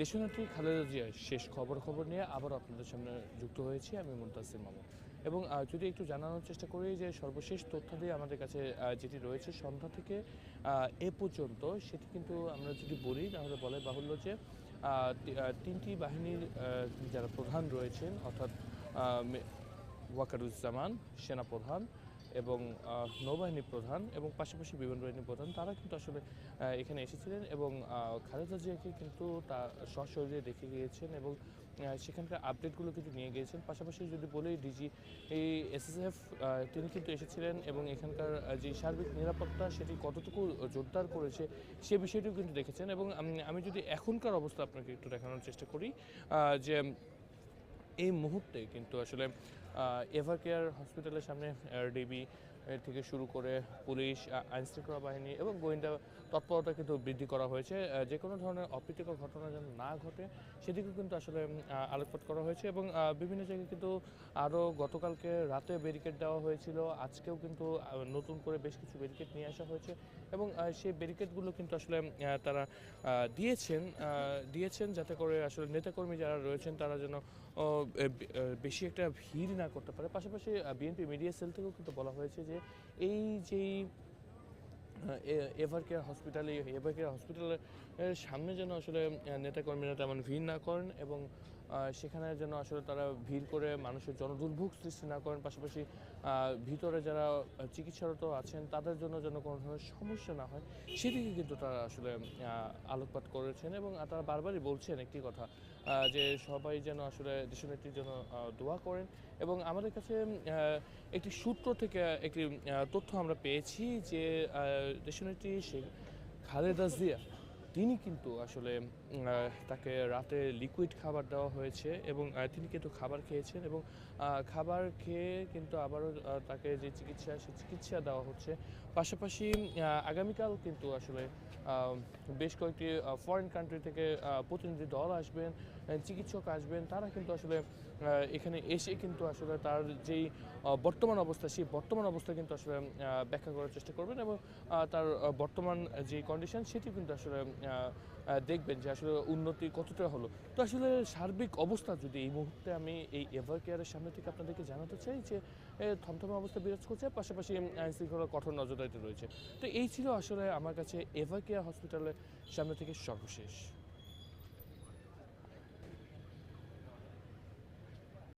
দেশনেত্রী খালেদা জিয়ার শেষ খবর খবর নিয়ে আবার আপনাদের সামনে যুক্ত হয়েছি আমি মুন্তাসির মামু এবং যদি একটু জানানোর চেষ্টা করি যে সর্বশেষ তথ্যাদি আমাদের কাছে যেটি রয়েছে, সন্ধ্যা থেকে এ পর্যন্ত সেটি কিন্তু আমরা যদি বলি, তাহলে বলে বাহুল্য যে তিনটি বাহিনীর যারা প্রধান রয়েছেন, অর্থাৎ ওয়াকারুজ্জামান, সেনাপ্রধান এবং নৌবাহিনী প্রধান এবং পাশাপাশি বিমান বাহিনী প্রধান, তারা কিন্তু আসলে এখানে এসেছিলেন এবং খালেদা জিয়াকে কিন্তু তা সশরীরে দেখে গিয়েছেন এবং সেখানকার আপডেটগুলো কিন্তু নিয়ে গিয়েছেন। পাশাপাশি যদি বলি, ডিজি, এই এসএসএফ তিনি কিন্তু এসেছিলেন এবং এখানকার যে সার্বিক নিরাপত্তা, সেটি কতটুকু জোরদার করেছে, সে বিষয়টিও কিন্তু দেখেছেন এবং আমি যদি এখনকার অবস্থা আপনাকে একটু দেখানোর চেষ্টা করি যে এই মুহূর্তে কিন্তু আসলে এভার কেয়ার হসপিটালের সামনে ডিবি থেকে শুরু করে পুলিশ আইনশৃঙ্খলা বাহিনী এবং গোয়েন্দা তৎপরতা কিন্তু বৃদ্ধি করা হয়েছে। যে কোনো ধরনের অপ্রীতিকর ঘটনা যেন না ঘটে সেদিকেও কিন্তু আসলে আলোকপাত করা হয়েছে এবং বিভিন্ন জায়গায় কিন্তু আরও গতকালকে রাতে ব্যারিকেড দেওয়া হয়েছিল। আজকেও কিন্তু নতুন করে বেশ কিছু ব্যারিকেড নিয়ে আসা হয়েছে এবং সেই ব্যারিকেডগুলো কিন্তু আসলে তারা দিয়েছেন দিয়েছেন যাতে করে আসলে নেতাকর্মী যারা রয়েছেন তারা যেন বেশি একটা ভিড় না করতে পারে। পাশাপাশি বিএনপি মিডিয়া সেল থেকেও কিন্তু বলা হয়েছে যে এই যেই এভার কেয়ার হসপিটালে এভার কেয়ার হসপিটালের সামনে যেন আসলে নেতাকর্মীরা তেমন ভিড় না করেন এবং সেখানে যেন আসলে তারা ভিড় করে মানুষের জনদুর্ভোগ সৃষ্টি না করেন। পাশাপাশি ভিতরে যারা চিকিৎসারত আছেন, তাদের জন্য যেন কোনো ধরনের সমস্যা না হয়, সেদিকে কিন্তু তারা আসলে আলোকপাত করেছেন এবং তারা বারবারই বলছেন একটি কথা যে সবাই যেন আসলে দেশনেত্রীর জন্য দোয়া করেন এবং আমাদের কাছে একটি সূত্র থেকে একটি তথ্য আমরা পেয়েছি যে দেশনেত্রী শেখ খালেদা জিয়া, তিনি কিন্তু আসলে তাকে রাতে লিকুইড খাবার দেওয়া হয়েছে এবং তিনি কিন্তু খাবার খেয়েছেন এবং খাবার খেয়ে কিন্তু আবারও তাকে যে চিকিৎসা, সে চিকিৎসা দেওয়া হচ্ছে। পাশাপাশি আগামীকাল কিন্তু আসলে বেশ কয়েকটি ফরেন কান্ট্রি থেকে প্রতিনিধি দল আসবেন চিকিৎসক আসবেন। তারা কিন্তু আসলে এখানে এসে কিন্তু আসলে তার যেই বর্তমান অবস্থা, সেই বর্তমান অবস্থা কিন্তু আসলে ব্যাখ্যা করার চেষ্টা করবেন এবং তার বর্তমান যে কন্ডিশন সেটি কিন্তু আসলে দেখবেন যে আসলে উন্নতি কতটা হলো? তো আসলে সার্বিক অবস্থা যদি এই মুহূর্তে আমি এই এভার কেয়ারের সামনে থেকে আপনাদেরকে জানাতে চাই যে থমথমে অবস্থা বিরাজ করছে, পাশাপাশি আইন শৃঙ্খলার কঠোর নজরদারিতে রয়েছে। তো এই ছিল আসলে আমার কাছে এভার কেয়ার হসপিটালের সামনে থেকে সর্বশেষ।